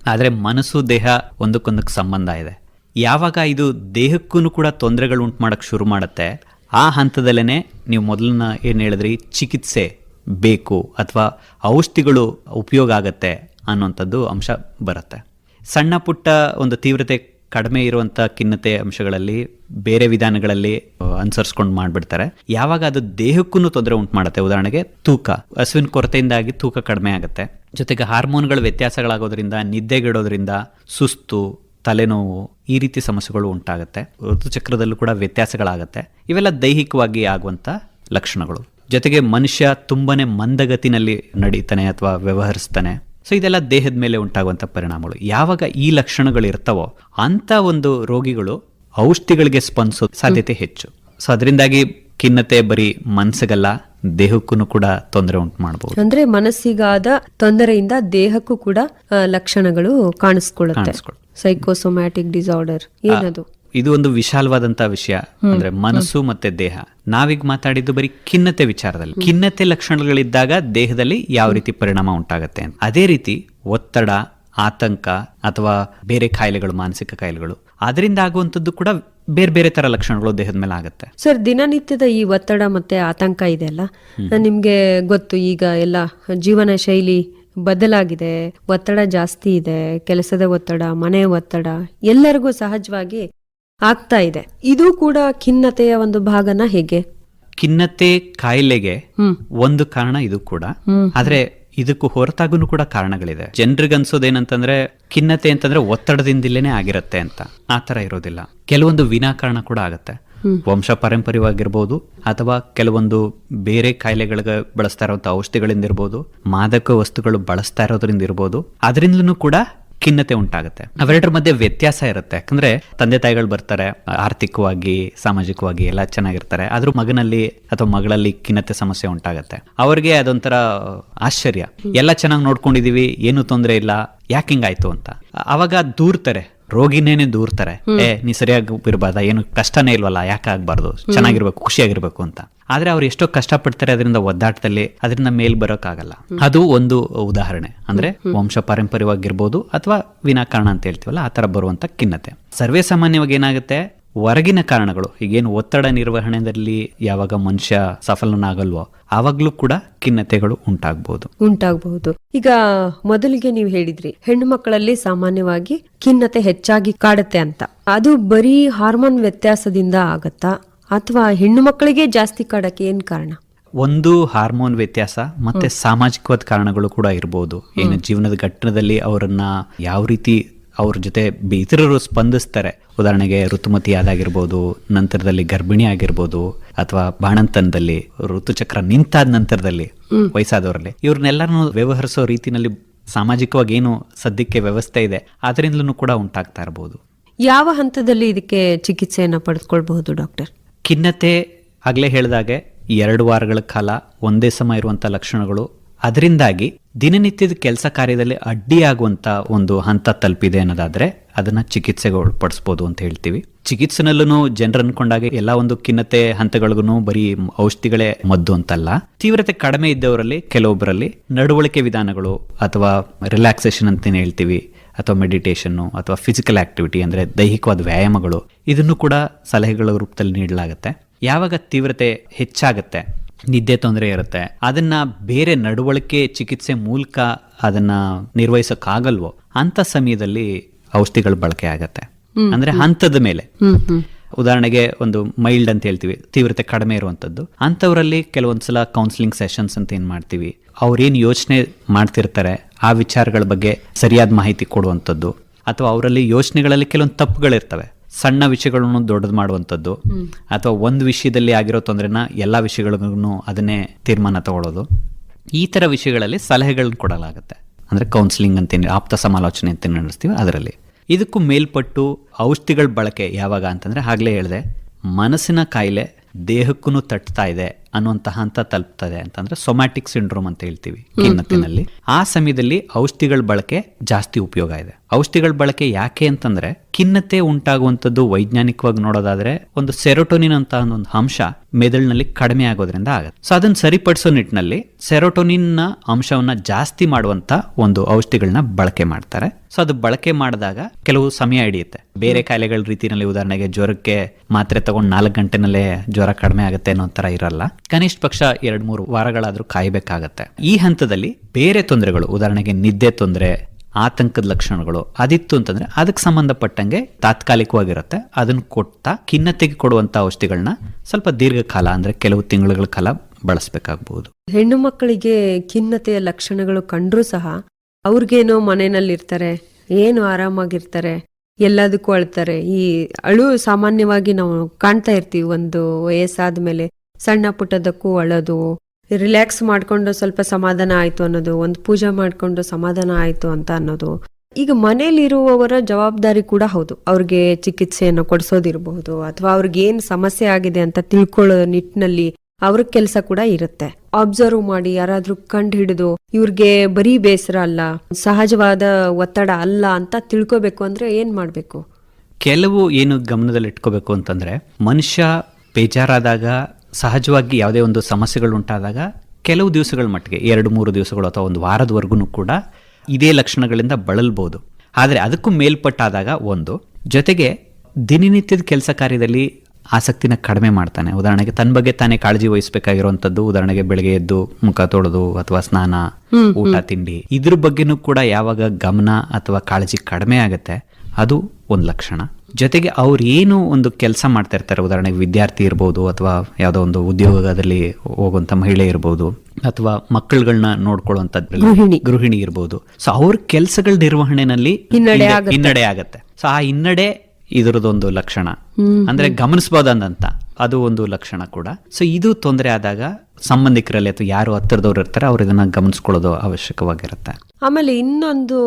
ಆದ್ರೆ ಮನಸ್ಸು ದೇಹ ಒಂದಕ್ಕೊಂದಕ್ಕೆ ಸಂಬಂಧ ಇದೆ. ಯಾವಾಗ ಇದು ದೇಹಕ್ಕೂ ಕೂಡ ತೊಂದರೆಗಳು ಉಂಟು ಮಾಡಕ್ ಶುರು ಮಾಡುತ್ತೆ ಆ ಹಂತದಲ್ಲೇನೆ ನೀವು ಮೊದಲನ್ನ ಏನ್ ಹೇಳಿದ್ರಿ ಚಿಕಿತ್ಸೆ ಬೇಕು ಅಥವಾ ಔಷಧಿಗಳು ಉಪಯೋಗ ಆಗತ್ತೆ ಅನ್ನುವಂಥದ್ದು ಅಂಶ ಬರುತ್ತೆ. ಸಣ್ಣ ಪುಟ್ಟ ಒಂದು ತೀವ್ರತೆ ಕಡಿಮೆ ಇರುವಂಥ ಖಿನ್ನತೆ ಅಂಶಗಳಲ್ಲಿ ಬೇರೆ ವಿಧಾನಗಳಲ್ಲಿ ಅನುಸರಿಸ್ಕೊಂಡು ಮಾಡಿಬಿಡ್ತಾರೆ. ಯಾವಾಗ ಅದು ದೇಹಕ್ಕೂ ತೊಂದರೆ ಉಂಟು ಮಾಡುತ್ತೆ. ಉದಾಹರಣೆಗೆ ತೂಕ. ಹಸುವಿನ ಕೊರತೆಯಿಂದಾಗಿ ತೂಕ ಕಡಿಮೆ ಆಗುತ್ತೆ. ಜೊತೆಗೆ ಹಾರ್ಮೋನ್ಗಳ ವ್ಯತ್ಯಾಸಗಳಾಗೋದ್ರಿಂದ, ನಿದ್ದೆಗೆಡೋದ್ರಿಂದ ಸುಸ್ತು, ತಲೆನೋವು ಈ ರೀತಿ ಸಮಸ್ಯೆಗಳು ಉಂಟಾಗುತ್ತೆ. ಋತುಚಕ್ರದಲ್ಲೂ ಕೂಡ ವ್ಯತ್ಯಾಸಗಳಾಗುತ್ತೆ. ಇವೆಲ್ಲ ದೈಹಿಕವಾಗಿ ಆಗುವಂಥ ಲಕ್ಷಣಗಳು. ಜೊತೆಗೆ ಮನುಷ್ಯ ತುಂಬನೇ ಮಂದಗತಿನಲ್ಲಿ ನಡೀತಾನೆ ಅಥವಾ ವ್ಯವಹರಿಸ್ತಾನೆ. ಸೊ ಇದೆಲ್ಲ ದೇಹದ ಮೇಲೆ ಉಂಟಾಗುವಂಥ ಪರಿಣಾಮಗಳು. ಯಾವಾಗ ಈ ಲಕ್ಷಣಗಳು ಇರ್ತವೋ ಅಂಥ ಒಂದು ರೋಗಿಗಳು ಔಷಧಿಗಳಿಗೆ ಸ್ಪಂದಿಸೋ ಸಾಧ್ಯತೆ ಹೆಚ್ಚು. ಸೊ ಅದರಿಂದಾಗಿ ಖಿನ್ನತೆ ಬರೀ ಮನಸ್ಸಿಗಲ್ಲ ದೇಹಕ್ಕೂ ಕೂಡ ತೊಂದರೆ ಉಂಟು ಮಾಡಬಹುದು ಅಂದ್ರೆ ಮನಸ್ಸಿಗಾದ ತೊಂದರೆಯಿಂದ ದೇಹಕ್ಕೂ ಕೂಡ ಲಕ್ಷಣಗಳು ಕಾಣಿಸ್ಕೊಳ್ಳುತ್ತೆ. ಸೈಕೋಸೊಮ್ಯಾಟಿಕ್ ಡಿಸಾರ್ಡರ್ ಏನದು? ಇದು ಒಂದು ವಿಶಾಲವಾದಂತ ವಿಷಯ. ಅಂದ್ರೆ ಮನಸ್ಸು ಮತ್ತೆ ದೇಹ. ನಾವೀಗ ಮಾತಾಡಿದ್ದು ಬರೀ ಖಿನ್ನತೆ ವಿಚಾರದಲ್ಲಿ. ಖಿನ್ನತೆ ಲಕ್ಷಣಗಳಿದ್ದಾಗ ದೇಹದಲ್ಲಿ ಯಾವ ರೀತಿ ಪರಿಣಾಮ ಉಂಟಾಗತ್ತೆ ಅಂತ. ಅದೇ ರೀತಿ ಒತ್ತಡ ಆತಂಕ ಅಥವಾ ಬೇರೆ ಕಾಯಿಲೆಗಳು ಮಾನಸಿಕ ಕಾಯಿಲೆಗಳು ಅದರಿಂದ ಆಗುವಂತದ್ದು ಕೂಡ ಬೇರೆ ಬೇರೆ ತರ ಲಕ್ಷಣಗಳು ದೇಹದ ಮೇಲೆ ಆಗುತ್ತೆ. ಸರ್ ದಿನನಿತ್ಯದ ಈ ಒತ್ತಡ ಮತ್ತೆ ಆತಂಕ ಇದೆ ಅಲ್ಲ? ನಿಮ್ಗೆ ಗೊತ್ತು ಈಗ ಎಲ್ಲ ಜೀವನ ಶೈಲಿ ಬದಲಾಗಿದೆ. ಒತ್ತಡ ಜಾಸ್ತಿ ಇದೆ. ಕೆಲಸದ ಒತ್ತಡ ಮನೆ ಒತ್ತಡ ಎಲ್ಲರಿಗೂ ಸಹಜವಾಗಿ ಆಗ್ತಾ ಇದೆ. ಇದು ಕೂಡ ಖಿನ್ನತೆಯ ಒಂದು ಭಾಗನ ಹೇಗೆ? ಖಿನ್ನತೆ ಕಾಯಿಲೆಗೆ ಒಂದು ಕಾರಣ ಇದು ಕೂಡ. ಆದ್ರೆ ಇದಕ್ಕೂ ಹೊರತಾಗೂ ಕೂಡ ಕಾರಣಗಳಿದೆ. ಜನರಿಗೆ ಅನ್ಸೋದೇನಂತಂದ್ರೆ ಖಿನ್ನತೆ ಅಂತಂದ್ರೆ ಒತ್ತಡದಿಂದಲೇನೆ ಆಗಿರತ್ತೆ ಅಂತ. ಆ ತರ ಇರೋದಿಲ್ಲ. ಕೆಲವೊಂದು ವಿನಾಕಾರಣ ಕೂಡ ಆಗತ್ತೆ. ವಂಶ ಪಾರಂಪರ್ಯವಾಗಿರ್ಬೋದು ಅಥವಾ ಕೆಲವೊಂದು ಬೇರೆ ಕಾಯಿಲೆಗಳಿಗೆ ಬಳಸ್ತಾ ಇರುವಂತಹ ಔಷಧಿಗಳಿಂದ ಇರ್ಬೋದು ಮಾದಕ ವಸ್ತುಗಳು ಬಳಸ್ತಾ ಇರೋದ್ರಿಂದ ಇರ್ಬೋದು ಅದರಿಂದಲೂ ಕೂಡ ಖಿನ್ನತೆ ಉಂಟಾಗುತ್ತೆ. ಅವೆರಡರ ಮಧ್ಯೆ ವ್ಯತ್ಯಾಸ ಇರುತ್ತೆ. ಯಾಕಂದ್ರೆ ತಂದೆ ತಾಯಿಗಳು ಬರ್ತಾರೆ ಆರ್ಥಿಕವಾಗಿ ಸಾಮಾಜಿಕವಾಗಿ ಎಲ್ಲ ಚೆನ್ನಾಗಿರ್ತಾರೆ. ಆದ್ರೂ ಮಗನಲ್ಲಿ ಅಥವಾ ಮಗಳಲ್ಲಿ ಖಿನ್ನತೆ ಸಮಸ್ಯೆ ಉಂಟಾಗತ್ತೆ. ಅವ್ರಿಗೆ ಅದೊಂಥರ ಆಶ್ಚರ್ಯ. ಎಲ್ಲ ಚೆನ್ನಾಗಿ ನೋಡ್ಕೊಂಡಿದೀವಿ ಏನು ತೊಂದರೆ ಇಲ್ಲ ಯಾಕೆ ಹಿಂಗಾಯ್ತು ಅಂತ. ಅವಾಗ ದೂರ್ತಾರೆ ರೋಗಿನೇನೆ ದೂರ್ತಾರೆ. ಏ ನೀ ಸರಿಯಾಗಿ ಇರಬಾರ್ದ? ಏನು ಕಷ್ಟನೇ ಇಲ್ವಲ್ಲ? ಯಾಕೆ ಆಗ್ಬಾರ್ದು? ಚೆನ್ನಾಗಿರ್ಬೇಕು ಖುಷಿಯಾಗಿರ್ಬೇಕು ಅಂತ. ಆದ್ರೆ ಅವ್ರು ಎಷ್ಟೋ ಕಷ್ಟಪಡ್ತಾರೆ ಅದರಿಂದ ಒದ್ದಾಟದಲ್ಲಿ ಅದರಿಂದ ಮೇಲ್ ಬರೋಕ್ಕಾಗಲ್ಲ. ಅದು ಒಂದು ಉದಾಹರಣೆ. ಅಂದ್ರೆ ವಂಶ ಪಾರಂಪರ್ಯವಾಗಿರ್ಬೋದು ಅಥವಾ ವಿನಾಕಾರಣ ಅಂತ ಹೇಳ್ತೀವಲ್ಲ ಆ ತರ ಬರುವಂತ ಖಿನ್ನತೆ. ಸರ್ವೇ ಸಾಮಾನ್ಯವಾಗಿ ಏನಾಗುತ್ತೆ? ಹೊರಗಿನ ಕಾರಣಗಳು. ಈಗೇನು ಒತ್ತಡ ನಿರ್ವಹಣೆಯಲ್ಲಿ ಯಾವಾಗ ಮನುಷ್ಯ ಸಫಲನಾಗಲ್ವೋ ಆವಾಗ್ಲೂ ಕೂಡ ಖಿನ್ನತೆಗಳು ಉಂಟಾಗಬಹುದು ಉಂಟಾಗಬಹುದು. ಈಗ ಮೊದಲಿಗೆ ನೀವು ಹೇಳಿದ್ರಿ ಹೆಣ್ಣು ಮಕ್ಕಳಲ್ಲಿ ಸಾಮಾನ್ಯವಾಗಿ ಖಿನ್ನತೆ ಹೆಚ್ಚಾಗಿ ಕಾಡುತ್ತೆ ಅಂತ. ಅದು ಬರೀ ಹಾರ್ಮೋನ್ ವ್ಯತ್ಯಾಸದಿಂದ ಆಗತ್ತಾ? ಅಥವಾ ಹೆಣ್ಣು ಮಕ್ಕಳಿಗೆ ಜಾಸ್ತಿ ಕಾಡಕ್ಕೆ ಏನ್ ಕಾರಣ? ಒಂದು ಹಾರ್ಮೋನ್ ವ್ಯತ್ಯಾಸ ಮತ್ತೆ ಸಾಮಾಜಿಕವಾದ ಕಾರಣಗಳು ಕೂಡ ಇರಬಹುದು ಏನು ಜೀವನದ ಘಟ್ಟದಲ್ಲಿ ಅವರನ್ನ ಯಾವ ರೀತಿ ಅವ್ರ ಜೊತೆ ಇತರರು ಸ್ಪಂದಿಸ್ತಾರೆ. ಉದಾಹರಣೆಗೆ ಋತುಮತಿ ಆದಾಗಿರ್ಬೋದು ನಂತರದಲ್ಲಿ ಗರ್ಭಿಣಿ ಆಗಿರ್ಬೋದು ಅಥವಾ ಬಾಣಂತನದಲ್ಲಿ ಋತುಚಕ್ರ ನಿಂತಾದ ನಂತರದಲ್ಲಿ ವಯಸ್ಸಾದವರಲ್ಲಿ. ಇವ್ರನ್ನೆಲ್ಲರನ್ನು ವ್ಯವಹರಿಸೋ ರೀತಿನಲ್ಲಿ ಸಾಮಾಜಿಕವಾಗಿ ಏನು ಸದ್ಯಕ್ಕೆ ವ್ಯವಸ್ಥೆ ಇದೆ ಅದರಿಂದಲೂ ಕೂಡ ಉಂಟಾಗ್ತಾ ಇರಬಹುದು ಯಾವ ಹಂತದಲ್ಲಿ ಇದಕ್ಕೆ ಚಿಕಿತ್ಸೆಯನ್ನು ಪಡೆದುಕೊಳ್ಬಹುದು ಡಾಕ್ಟರ್? ಖಿನ್ನತೆ ಆಗಲೇ ಹೇಳಿದಾಗೆ ಎರಡು ವಾರಗಳ ಕಾಲ ಒಂದೇ ಸಮ ಇರುವಂಥ ಲಕ್ಷಣಗಳು. ಅದರಿಂದಾಗಿ ದಿನನಿತ್ಯದ ಕೆಲಸ ಕಾರ್ಯದಲ್ಲಿ ಅಡ್ಡಿಯಾಗುವಂಥ ಒಂದು ಹಂತ ತಲುಪಿದೆ ಅನ್ನೋದಾದ್ರೆ ಅದನ್ನ ಚಿಕಿತ್ಸೆಗೆ ಒಳಪಡಿಸ್ಬೋದು ಅಂತ ಹೇಳ್ತೀವಿ. ಚಿಕಿತ್ಸೆನಲ್ಲೂ ಜನರು ಅನ್ಕೊಂಡಾಗ ಎಲ್ಲ ಒಂದು ಖಿನ್ನತೆ ಹಂತಗಳಿಗೂ ಬರೀ ಔಷಧಿಗಳೇ ಮದ್ದು ಅಂತಲ್ಲ. ತೀವ್ರತೆ ಕಡಿಮೆ ಇದ್ದವರಲ್ಲಿ ಕೆಲವೊಬ್ಬರಲ್ಲಿ ನಡವಳಿಕೆ ವಿಧಾನಗಳು ಅಥವಾ ರಿಲ್ಯಾಕ್ಸೇಷನ್ ಅಂತ ಹೇಳ್ತೀವಿ. ಅಥವಾ ಮೆಡಿಟೇಷನ್ನು ಅಥವಾ ಫಿಸಿಕಲ್ ಆಕ್ಟಿವಿಟಿ ಅಂದರೆ ದೈಹಿಕವಾದ ವ್ಯಾಯಾಮಗಳು ಇದನ್ನು ಕೂಡ ಸಲಹೆಗಳ ರೂಪದಲ್ಲಿ ನೀಡಲಾಗುತ್ತೆ. ಯಾವಾಗ ತೀವ್ರತೆ ಹೆಚ್ಚಾಗುತ್ತೆ ನಿದ್ದೆ ತೊಂದರೆ ಇರುತ್ತೆ ಅದನ್ನ ಬೇರೆ ನಡವಳಿಕೆ ಚಿಕಿತ್ಸೆ ಮೂಲಕ ಅದನ್ನ ನಿರ್ವಹಿಸೋಕ್ಕಾಗಲ್ವೋ ಅಂತ ಸಮಯದಲ್ಲಿ ಔಷಧಿಗಳ ಬಳಕೆ ಆಗತ್ತೆ. ಅಂದ್ರೆ ಹಂತದ ಮೇಲೆ. ಉದಾಹರಣೆಗೆ ಒಂದು ಮೈಲ್ಡ್ ಅಂತ ಹೇಳ್ತೀವಿ ತೀವ್ರತೆ ಕಡಿಮೆ ಇರುವಂಥದ್ದು ಅಂಥವರಲ್ಲಿ ಕೆಲವೊಂದ್ಸಲ ಕೌನ್ಸಿಲಿಂಗ್ ಸೆಷನ್ಸ್ ಅಂತ ಏನು ಮಾಡ್ತೀವಿ? ಅವ್ರೇನು ಯೋಚನೆ ಮಾಡ್ತಿರ್ತಾರೆ ಆ ವಿಚಾರಗಳ ಬಗ್ಗೆ ಸರಿಯಾದ ಮಾಹಿತಿ ಕೊಡುವಂಥದ್ದು ಅಥವಾ ಅವರಲ್ಲಿ ಯೋಚನೆಗಳಲ್ಲಿ ಕೆಲವೊಂದು ತಪ್ಪುಗಳಿರ್ತವೆ. ಸಣ್ಣ ವಿಷಯಗಳನ್ನು ದೊಡ್ಡದು ಮಾಡುವಂಥದ್ದು ಅಥವಾ ಒಂದು ವಿಷಯದಲ್ಲಿ ಆಗಿರೋ ತೊಂದರೆನ ಎಲ್ಲ ವಿಷಯಗಳಿಗೂ ಅದನ್ನೇ ತೀರ್ಮಾನ ತಗೊಳ್ಳೋದು ಈ ಥರ ವಿಷಯಗಳಲ್ಲಿ ಸಲಹೆಗಳನ್ನ ಕೊಡಲಾಗುತ್ತೆ. ಅಂದರೆ ಕೌನ್ಸಿಲಿಂಗ್ ಅಂತೇನು ಆಪ್ತ ಸಮಾಲೋಚನೆ ಅಂತ ನಡೆಸ್ತೀವಿ ಅದರಲ್ಲಿ. ಇದಕ್ಕೂ ಮೇಲ್ಪಟ್ಟು ಔಷಧಿಗಳ ಬಳಕೆ ಯಾವಾಗ ಅಂತಂದ್ರೆ ಆಗಲೇ ಹೇಳಿದೆ ಮನಸ್ಸಿನ ಕಾಯಿಲೆ ದೇಹಕ್ಕೂ ತಟ್ತಾ ಇದೆ ಅನ್ನುವಂತಹ ಹಂತ ತಲುಪ್ತದೆ ಅಂತಂದ್ರೆ ಸೊಮ್ಯಾಟಿಕ್ ಸಿಂಡ್ರೋಮ್ ಅಂತ ಹೇಳ್ತೀವಿ ಖಿನ್ನತಿನಲ್ಲಿ. ಆ ಸಮಯದಲ್ಲಿ ಔಷಧಿಗಳ ಬಳಕೆ ಜಾಸ್ತಿ ಉಪಯೋಗ ಇದೆ. ಔಷಧಿಗಳ ಬಳಕೆ ಯಾಕೆ ಅಂತಂದ್ರೆ ಖಿನ್ನತೆ ಉಂಟಾಗುವಂಥದ್ದು ವೈಜ್ಞಾನಿಕವಾಗಿ ನೋಡೋದಾದ್ರೆ ಒಂದು ಸೆರೋಟೋನಿನ್ ಅಂತ ಒಂದು ಅಂಶ ಮೆದುಳಿನಲ್ಲಿ ಕಡಿಮೆ ಆಗೋದ್ರಿಂದ ಆಗುತ್ತೆ. ಸೊ ಅದನ್ನ ಸರಿಪಡಿಸೋ ನಿಟ್ಟಿನಲ್ಲಿ ಸೆರೋಟೋನಿನ್ನ ನ ಅಂಶವನ್ನ ಜಾಸ್ತಿ ಮಾಡುವಂತ ಒಂದು ಔಷಧಿಗಳನ್ನ ಬಳಕೆ ಮಾಡ್ತಾರೆ. ಸೊ ಅದು ಬಳಕೆ ಮಾಡಿದಾಗ ಕೆಲವು ಸಮಯ ಹಿಡಿಯುತ್ತೆ. ಬೇರೆ ಕಾಯಿಲೆಗಳ ರೀತಿಯಲ್ಲಿ ಉದಾಹರಣೆಗೆ ಜ್ವರಕ್ಕೆ ಮಾತ್ರೆ ತಗೊಂಡು ನಾಲ್ಕು ಗಂಟೆನಲ್ಲೇ ಜ್ವರ ಕಡಿಮೆ ಆಗುತ್ತೆ ಅನ್ನೋ ಥರ ಇರಲ್ಲ. ಕನಿಷ್ಠ ಪಕ್ಷ ಎರಡು ಮೂರು ವಾರಗಳಾದ್ರೂ ಕಾಯಬೇಕಾಗತ್ತೆ. ಈ ಹಂತದಲ್ಲಿ ಬೇರೆ ತೊಂದರೆಗಳು ಉದಾಹರಣೆಗೆ ನಿದ್ದೆ ತೊಂದರೆ ಆತಂಕದ ಲಕ್ಷಣಗಳು. ಅದಿತ್ತು ಅಂತಂದ್ರೆ ಅದಕ್ಕೆ ಸಂಬಂಧಪಟ್ಟಂಗೆ ತಾತ್ಕಾಲಿಕವಾಗಿರುತ್ತೆ. ಅದನ್ನು ಕೊಡ್ತಾ, ಖಿನ್ನತೆಗೆ ಕೊಡುವಂತ ಔಷಧಿಗಳನ್ನ ಸ್ವಲ್ಪ ದೀರ್ಘಕಾಲ ಅಂದ್ರೆ ಕೆಲವು ತಿಂಗಳುಗಳ ಕಾಲ ಬಳಸಬೇಕಾಗಬಹುದು ಹೆಣ್ಣು ಮಕ್ಕಳಿಗೆ ಖಿನ್ನತೆಯ ಲಕ್ಷಣಗಳು ಕಂಡರೂ ಸಹ ಅವ್ರಿಗೇನೋ ಮನೆಯಲ್ಲಿರ್ತಾರೆ, ಏನು ಆರಾಮಾಗಿರ್ತಾರೆ, ಎಲ್ಲದಕ್ಕೂ ಅಳ್ತಾರೆ. ಈ ಅಳು ಸಾಮಾನ್ಯವಾಗಿ ನಾವು ಕಾಣ್ತಾ ಇರ್ತೀವಿ, ಒಂದು ವಯಸ್ಸಾದ ಮೇಲೆ ಸಣ್ಣ ಪುಟ್ಟದಕ್ಕೂ ಅಳೋದು ರಿಲ್ಯಾಕ್ಸ್ ಮಾಡ್ಕೊಂಡು ಸ್ವಲ್ಪ ಸಮಾಧಾನ ಆಯ್ತು ಅನ್ನೋದು, ಒಂದು ಪೂಜೆ ಮಾಡ್ಕೊಂಡು ಸಮಾಧಾನ ಆಯ್ತು ಅಂತ ಅನ್ನೋದು. ಈಗ ಮನೇಲಿರುವವರ ಜವಾಬ್ದಾರಿ ಕೂಡ ಹೌದು. ಅವ್ರಿಗೆ ಚಿಕಿತ್ಸೆಯನ್ನು ಕೊಡಿಸೋದಿರಬಹುದು ಅಥವಾ ಅವ್ರಿಗೆ ಏನ್ ಸಮಸ್ಯೆ ಆಗಿದೆ ಅಂತ ತಿಳ್ಕೊಳ್ಳೋ ನಿಟ್ಟಿನಲ್ಲಿ ಅವ್ರ ಕೆಲಸ ಕೂಡ ಇರುತ್ತೆ. ಅಬ್ಸರ್ವ್ ಮಾಡಿ, ಯಾರಾದ್ರೂ ಕಂಡು ಹಿಡಿದು ಇವ್ರಿಗೆ ಬರೀ ಬೇಸರ ಅಲ್ಲ, ಸಹಜವಾದ ಒತ್ತಡ ಅಲ್ಲ ಅಂತ ತಿಳ್ಕೊಬೇಕು ಅಂದ್ರೆ ಏನ್ ಮಾಡ್ಬೇಕು? ಕೆಲವು ಏನು ಗಮನದಲ್ಲಿ ಇಟ್ಕೋಬೇಕು ಅಂತಂದ್ರೆ, ಮನುಷ್ಯ ಬೇಜಾರಾದಾಗ ಸಹಜವಾಗಿ ಯಾವುದೇ ಒಂದು ಸಮಸ್ಯೆಗಳು ಉಂಟಾದಾಗ ಕೆಲವು ದಿವಸಗಳ ಮಟ್ಟಿಗೆ ಎರಡು ಮೂರು ದಿವಸಗಳು ಅಥವಾ ಒಂದು ವಾರದವರೆಗೂ ಕೂಡ ಇದೇ ಲಕ್ಷಣಗಳಿಂದ ಬಳಲ್ಬೋದು. ಆದರೆ ಅದಕ್ಕೂ ಮೇಲ್ಪಟ್ಟಾದಾಗ ಒಂದು ಜೊತೆಗೆ ದಿನನಿತ್ಯದ ಕೆಲಸ ಕಾರ್ಯದಲ್ಲಿ ಆಸಕ್ತಿನ ಕಡಿಮೆ ಮಾಡ್ತಾನೆ. ಉದಾಹರಣೆಗೆ ತನ್ನ ಬಗ್ಗೆ ತಾನೇ ಕಾಳಜಿ ವಹಿಸಬೇಕಾಗಿರುವಂಥದ್ದು ಉದಾಹರಣೆಗೆ ಬೆಳಗ್ಗೆ ಎದ್ದು ಮುಖ ತೊಳೆದು ಅಥವಾ ಸ್ನಾನ ಊಟ ತಿಂಡಿ ಇದ್ರ ಬಗ್ಗೆನೂ ಕೂಡ ಯಾವಾಗ ಗಮನ ಅಥವಾ ಕಾಳಜಿ ಕಡಿಮೆ ಆಗುತ್ತೆ ಅದು ಒಂದು ಲಕ್ಷಣ. ಜೊತೆಗೆ ಅವ್ರು ಏನು ಒಂದು ಕೆಲಸ ಮಾಡ್ತಾ ಇರ್ತಾರೆ ಉದಾಹರಣೆಗೆ ವಿದ್ಯಾರ್ಥಿ ಇರ್ಬೋದು ಅಥವಾ ಯಾವುದೋ ಒಂದು ಉದ್ಯೋಗದಲ್ಲಿ ಹೋಗುವಂಥ ಮಹಿಳೆ ಇರ್ಬೋದು ಅಥವಾ ಮಕ್ಕಳುಗಳನ್ನ ನೋಡ್ಕೊಳ್ಳುವಂಥದ್ದು ಗೃಹಿಣಿ. ಗೃಹಿಣಿ ಇರ್ಬೋದು. ಸೊ ಅವ್ರ ಕೆಲಸಗಳ ನಿರ್ವಹಣೆನಲ್ಲಿ ಹಿನ್ನಡೆ ಆಗುತ್ತೆ. ಹಿನ್ನಡೆ ಆಗತ್ತೆ. ಸೊ ಆ ಹಿನ್ನಡೆ ಇದರದೊಂದು ಲಕ್ಷಣ. ಅಂದ್ರೆ ಗಮನಿಸಬಹುದಂತ ಅದು ಒಂದು ಲಕ್ಷಣ ಕೂಡ. ಸೊ ಇದು ತೊಂದರೆ ಆದಾಗ ಸಂಬಂಧಿಕರಲ್ಲಿ ಅಥವಾ ಯಾರು ಹತ್ತಿರದವ್ರು ಇರ್ತಾರೆ, ಅವ್ರು ಇದನ್ನ ಗಮನಿಸ್ಕೊಳ್ಳೋದು ಅವಶ್ಯಕವಾಗಿರುತ್ತೆ. ಆಮೇಲೆ ಇನ್ನೊಂದು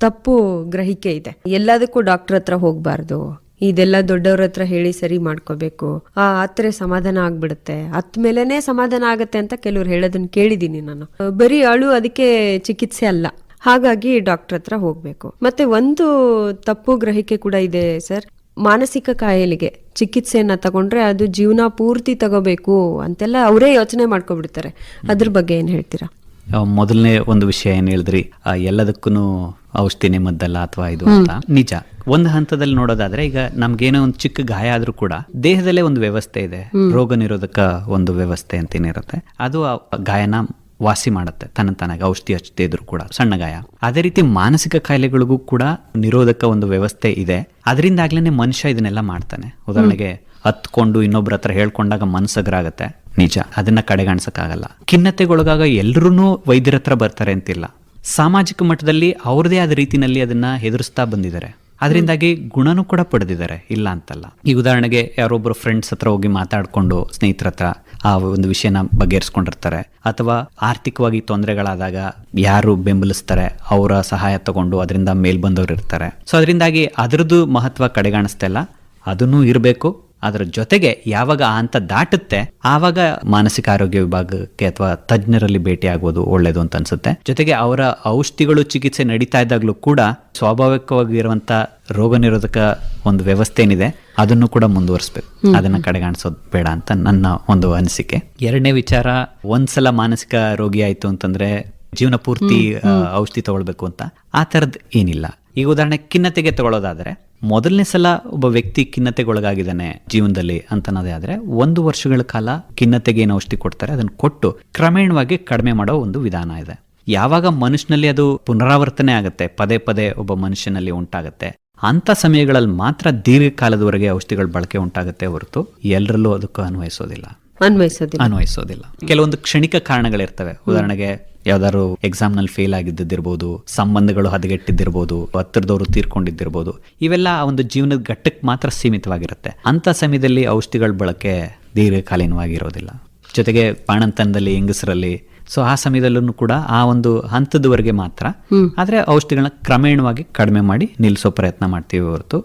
ತಪ್ಪು ಗ್ರಹಿಕೆ ಇದೆ. ಎಲ್ಲದಕ್ಕೂ ಡಾಕ್ಟರ್ ಹತ್ರ ಹೋಗ್ಬಾರ್ದು. ಇದೆಲ್ಲ ದೊಡ್ಡವ್ರ ಹತ್ರ ಹೇಳಿ ಸರಿ ಮಾಡ್ಕೋಬೇಕು. ಆ ಹತ್ರ ಸಮಾಧಾನ ಆಗ್ಬಿಡುತ್ತೆ. ಹತ್ ಮೇಲೆನೆ ಸಮಾಧಾನ ಆಗತ್ತೆ ಅಂತ ಕೆಲವ್ರು ಹೇಳೋದನ್ನ ಕೇಳಿದೀನಿ ನಾನು. ಬರೀ ಅಳು ಅದಕ್ಕೆ ಚಿಕಿತ್ಸೆ ಅಲ್ಲ. ಹಾಗಾಗಿ ಡಾಕ್ಟರ್ ಹತ್ರ ಹೋಗ್ಬೇಕು. ಮತ್ತೆ ಒಂದು ತಪ್ಪು ಗ್ರಹಿಕೆ ಕೂಡ ಇದೆ ಸರ್. ಮಾನಸಿಕ ಕಾಯಿಲೆಗೆ ಚಿಕಿತ್ಸೆಯನ್ನ ತಗೊಂಡ್ರೆ ಅದು ಜೀವನ ಪೂರ್ತಿ ತಗೋಬೇಕು ಅಂತೆಲ್ಲ ಅವರೇ ಯೋಚನೆ ಮಾಡ್ಕೊಬಿಡ್ತಾರೆ. ಅದ್ರ ಬಗ್ಗೆ ಏನ್ ಹೇಳ್ತೀರಾ? ಮೊದಲನೇ ಒಂದು ವಿಷಯ ಏನ್ ಹೇಳಿದ್ರಿ? ಎಲ್ಲದಕ್ಕೂ ಔಷಧಿನೇ ಮದ್ದಲ್ಲ ಅಥವಾ ಇದು ಅಂತ? ನಿಜ. ಒಂದು ಹಂತದಲ್ಲಿ ನೋಡೋದಾದ್ರೆ ಈಗ ನಮ್ಗೇನೋ ಒಂದು ಚಿಕ್ಕ ಗಾಯ ಆದ್ರೂ ಕೂಡ ದೇಹದಲ್ಲೇ ಒಂದು ವ್ಯವಸ್ಥೆ ಇದೆ. ರೋಗ ನಿರೋಧಕ ಒಂದು ವ್ಯವಸ್ಥೆ ಅಂತೇನಿರುತ್ತೆ ಅದು ಗಾಯನ ವಾಸಿ ಮಾಡುತ್ತೆ. ತನ್ನ ತನಗೆ ಔಷಧಿ ಹಚ್ಚದೇ ಇದ್ರು ಕೂಡ ಸಣ್ಣ ಗಾಯ. ಅದೇ ರೀತಿ ಮಾನಸಿಕ ಕಾಯಿಲೆಗಳಿಗೂ ಕೂಡ ನಿರೋಧಕ ಒಂದು ವ್ಯವಸ್ಥೆ ಇದೆ. ಅದರಿಂದಾಗ್ಲೇ ಮನುಷ್ಯ ಇದನ್ನೆಲ್ಲ ಮಾಡ್ತಾನೆ. ಉದಾಹರಣೆಗೆ ಹತ್ಕೊಂಡು ಇನ್ನೊಬ್ರ ಹತ್ರ ಹೇಳ್ಕೊಂಡಾಗ ಮನಸ್ಸಗ್ರ ಆಗತ್ತೆ ನಿಜ ಅದನ್ನ ಕಡೆಗಾಣಿಸಕ್ಕಾಗಲ್ಲ. ಖಿನ್ನತೆಗೊಳಗಾಗ ಎಲ್ಲರೂ ವೈದ್ಯರ ಹತ್ರ ಬರ್ತಾರೆ ಅಂತಿಲ್ಲ. ಸಾಮಾಜಿಕ ಮಟ್ಟದಲ್ಲಿ ಅವ್ರದೇ ಆದ ರೀತಿನಲ್ಲಿ ಅದನ್ನ ಎದುರಿಸ್ತಾ ಬಂದಿದ್ದಾರೆ. ಅದರಿಂದಾಗಿ ಗುಣನೂ ಕೂಡ ಪಡೆದಿದ್ದಾರೆ, ಇಲ್ಲ ಅಂತಲ್ಲ. ಈ ಉದಾಹರಣೆಗೆ ಯಾರೊಬ್ಬರು ಫ್ರೆಂಡ್ಸ್ ಹತ್ರ ಹೋಗಿ ಮಾತಾಡಿಕೊಂಡು ಸ್ನೇಹಿತರ ಹತ್ರ ಆ ಒಂದು ವಿಷಯನ ಬಗೆಹರಿಸ್ಕೊಂಡಿರ್ತಾರೆ, ಅಥವಾ ಆರ್ಥಿಕವಾಗಿ ತೊಂದರೆಗಳಾದಾಗ ಯಾರು ಬೆಂಬಲಿಸ್ತಾರೆ, ಅವರ ಸಹಾಯ ತಗೊಂಡು ಅದರಿಂದ ಮೇಲ್ಬಂದವರು ಇರ್ತಾರೆ. ಸೊ ಅದರಿಂದಾಗಿ ಅದರದ್ದು ಮಹತ್ವ ಕಡೆಗಾಣಿಸ್ತಾ ಇಲ್ಲ. ಅದನ್ನೂ ಇರಬೇಕು ಅದರ ಜೊತೆಗೆ ಯಾವಾಗ ಆ ಹಂತ ದಾಟುತ್ತೆ ಆವಾಗ ಮಾನಸಿಕ ಆರೋಗ್ಯ ವಿಭಾಗಕ್ಕೆ ಅಥವಾ ತಜ್ಞರಲ್ಲಿ ಭೇಟಿ ಆಗೋದು ಒಳ್ಳೇದು ಅಂತ ಅನ್ಸುತ್ತೆ. ಜೊತೆಗೆ ಅವರ ಔಷಧಿಗಳು ಚಿಕಿತ್ಸೆ ನಡೀತಾ ಇದ್ದಾಗಲೂ ಕೂಡ ಸ್ವಾಭಾವಿಕವಾಗಿರುವಂಥ ರೋಗ ನಿರೋಧಕ ಒಂದು ವ್ಯವಸ್ಥೆ ಏನಿದೆ ಅದನ್ನು ಕೂಡ ಮುಂದುವರಿಸಬೇಕು. ಅದನ್ನ ಕಡೆಗಾಣಿಸೋದು ಬೇಡ ಅಂತ ನನ್ನ ಒಂದು ಅನಿಸಿಕೆ. ಎರಡನೇ ವಿಚಾರ ಒಂದ್ಸಲ ಮಾನಸಿಕ ರೋಗಿ ಆಯ್ತು ಅಂತಂದ್ರೆ ಜೀವನ ಪೂರ್ತಿ ಔಷಧಿ ತಗೊಳ್ಬೇಕು ಅಂತ ಆ ಥರದ್ದು ಏನಿಲ್ಲ. ಈಗ ಉದಾಹರಣೆ ಖಿನ್ನತೆಗೆ ತಗೊಳ್ಳೋದಾದ್ರೆ ಮೊದಲನೇ ಸಲ ಒಬ್ಬ ವ್ಯಕ್ತಿ ಖಿನ್ನತೆಗೊಳಗಾಗಿದ್ದಾನೆ ಜೀವನದಲ್ಲಿ ಅಂತ ಅನ್ನೋದೇ ಆದ್ರೆ ಒಂದು ವರ್ಷಗಳ ಕಾಲ ಖಿನ್ನತೆಗೆ ಏನು ಔಷಧಿ ಕೊಡ್ತಾರೆ ಅದನ್ನು ಕೊಟ್ಟು ಕ್ರಮೇಣವಾಗಿ ಕಡಿಮೆ ಮಾಡೋ ಒಂದು ವಿಧಾನ ಇದೆ. ಯಾವಾಗ ಮನುಷ್ಯನಲ್ಲಿ ಅದು ಪುನರಾವರ್ತನೆ ಆಗುತ್ತೆ ಪದೇ ಪದೇ ಒಬ್ಬ ಮನುಷ್ಯನಲ್ಲಿ ಉಂಟಾಗುತ್ತೆ ಅಂತ ಸಮಯಗಳಲ್ಲಿ ಮಾತ್ರ ದೀರ್ಘಕಾಲದವರೆಗೆ ಔಷಧಿಗಳ ಬಳಕೆ ಉಂಟಾಗುತ್ತೆ ಹೊರತು ಎಲ್ಲರಲ್ಲೂ ಅದಕ್ಕೂ ಅನ್ವಯಿಸೋದಿಲ್ಲ. ಅನ್ವಯಿಸೋದಿಲ್ಲ. ಅನ್ವಯಿಸೋದಿಲ್ಲ. ಕೆಲವೊಂದು ಕ್ಷಣಿಕ ಕಾರಣಗಳಿರ್ತವೆ. ಉದಾಹರಣೆಗೆ ಯಾವ್ದಾದ್ರು ಎಕ್ಸಾಮ್ನಲ್ಲಿ ಫೇಲ್ ಆಗಿದ್ದಿರ್ಬೋದು ಸಂಬಂಧಗಳು ಹದಗೆಟ್ಟಿದ್ದಿರ್ಬೋದು ಹತ್ತಿರದವರು ತೀರ್ಕೊಂಡಿದ್ದಿರ್ಬೋದು ಇವೆಲ್ಲ ಆ ಒಂದು ಜೀವನದ ಘಟ್ಟಕ್ಕೆ ಮಾತ್ರ ಸೀಮಿತವಾಗಿರುತ್ತೆ. ಅಂತ ಸಮಯದಲ್ಲಿ ಔಷಧಿಗಳ ಬಳಕೆ ದೀರ್ಘಕಾಲೀನವಾಗಿರೋದಿಲ್ಲ. ಜೊತೆಗೆ ಪಾಣಂತನದಲ್ಲಿ ಹೆಂಗಸರಲ್ಲಿ ಸೊ ಆ ಸಮಯದಲ್ಲೂ ಕೂಡ ಆ ಒಂದು ಹಂತದವರೆಗೆ ಮಾತ್ರ. ಆದ್ರೆ ಔಷಧಿಗಳನ್ನ ಕ್ರಮೇಣವಾಗಿ ಕಡಿಮೆ ಮಾಡಿ ನಿಲ್ಲಿಸೋ ಪ್ರಯತ್ನ ಮಾಡ್ತೀವಿ ಹೊರತು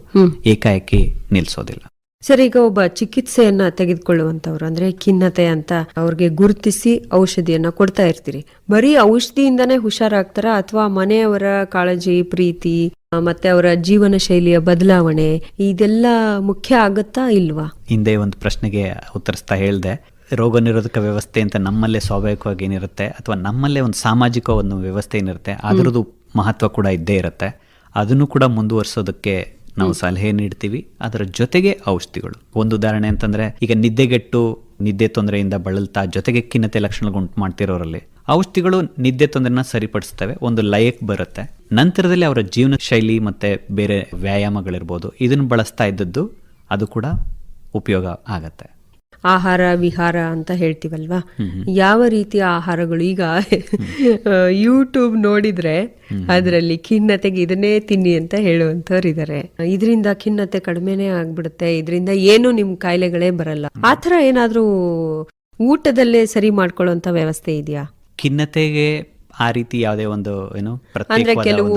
ಏಕಾಏಕಿ ನಿಲ್ಲಿಸೋದಿಲ್ಲ ಸರ್ ಈಗ ಒಬ್ಬ ಚಿಕಿತ್ಸೆಯನ್ನ ತೆಗೆದುಕೊಳ್ಳುವಂತವ್ರು ಅಂದ್ರೆ ಖಿನ್ನತೆ ಅಂತ ಅವ್ರಿಗೆ ಗುರುತಿಸಿ ಔಷಧಿಯನ್ನ ಕೊಡ್ತಾ ಇರ್ತೀರಿ. ಬರೀ ಔಷಧಿಯಿಂದನೇ ಹುಷಾರಾಗ್ತಾರ? ಅಥವಾ ಮನೆಯವರ ಕಾಳಜಿ ಪ್ರೀತಿ ಮತ್ತೆ ಅವರ ಜೀವನ ಶೈಲಿಯ ಬದಲಾವಣೆ ಇದೆಲ್ಲ ಮುಖ್ಯ ಆಗತ್ತಾ ಇಲ್ವಾ? ಹಿಂದೆ ಒಂದು ಪ್ರಶ್ನೆಗೆ ಉತ್ತರಿಸ್ತಾ ಹೇಳ್ದೆ ರೋಗ ನಿರೋಧಕ ವ್ಯವಸ್ಥೆ ಅಂತ ನಮ್ಮಲ್ಲೇ ಸ್ವಾಭಾವಿಕವಾಗಿ ಏನಿರುತ್ತೆ ಅಥವಾ ನಮ್ಮಲ್ಲೇ ಒಂದು ಸಾಮಾಜಿಕ ಒಂದು ವ್ಯವಸ್ಥೆ ಏನಿರುತ್ತೆ ಅದರದ್ದು ಮಹತ್ವ ಕೂಡ ಇದ್ದೇ ಇರುತ್ತೆ. ಅದನ್ನು ಕೂಡ ಮುಂದುವರಿಸೋದಕ್ಕೆ ನಾವು ಸಲಹೆ ನೀಡ್ತೀವಿ. ಅದರ ಜೊತೆಗೆ ಔಷಧಿಗಳು. ಒಂದು ಉದಾಹರಣೆ ಅಂತಂದ್ರೆ ಈಗ ನಿದ್ದೆಗೆಟ್ಟು ನಿದ್ದೆ ತೊಂದರೆಯಿಂದ ಬಳಲ್ತಾ ಜೊತೆಗೆ ಖಿನ್ನತೆ ಲಕ್ಷಣಗಳು ಉಂಟು ಮಾಡ್ತಿರೋರಲ್ಲಿ. ಔಷಧಿಗಳು ನಿದ್ದೆ ತೊಂದರೆನ ಸರಿಪಡಿಸ್ತವೆ. ಒಂದು ಲಯಕ್ಕೆ ಬರುತ್ತೆ. ನಂತರದಲ್ಲಿ ಅವರ ಜೀವನ ಶೈಲಿ ಮತ್ತೆ ಬೇರೆ ವ್ಯಾಯಾಮಗಳಿರ್ಬೋದು. ಇದನ್ನು ಬಳಸ್ತಾ ಇದ್ದದ್ದು ಅದು ಕೂಡ ಉಪಯೋಗ ಆಗತ್ತೆ. ಆಹಾರ ವಿಹಾರ ಅಂತ ಹೇಳ್ತೀವಲ್ವಾ? ಯಾವ ರೀತಿಯ ಆಹಾರಗಳು? ಈಗ ಯೂಟ್ಯೂಬ್ ನೋಡಿದ್ರೆ ಅದರಲ್ಲಿ ಖಿನ್ನತೆಗೆ ಇದನ್ನೇ ತಿನ್ನಿ ಅಂತ ಹೇಳುವಂತವ್ರು ಇದ್ದಾರೆ ಇದರಿಂದ ಖಿನ್ನತೆ ಕಡಿಮೆನೇ ಆಗ್ಬಿಡುತ್ತೆ. ಇದರಿಂದ ಏನು ನಿಮ್ ಕಾಯಿಲೆಗಳೇ ಬರಲ್ಲ. ಆತರ ಏನಾದ್ರೂ ಊಟದಲ್ಲೇ ಸರಿ ಮಾಡ್ಕೊಳ್ಳುವಂತ ವ್ಯವಸ್ಥೆ ಇದೆಯಾ? ಖಿನ್ನತೆಗೆ ಆ ರೀತಿ ಯಾವುದೇ ಒಂದು ಏನು ಅಂದ್ರೆ ಕೆಲವು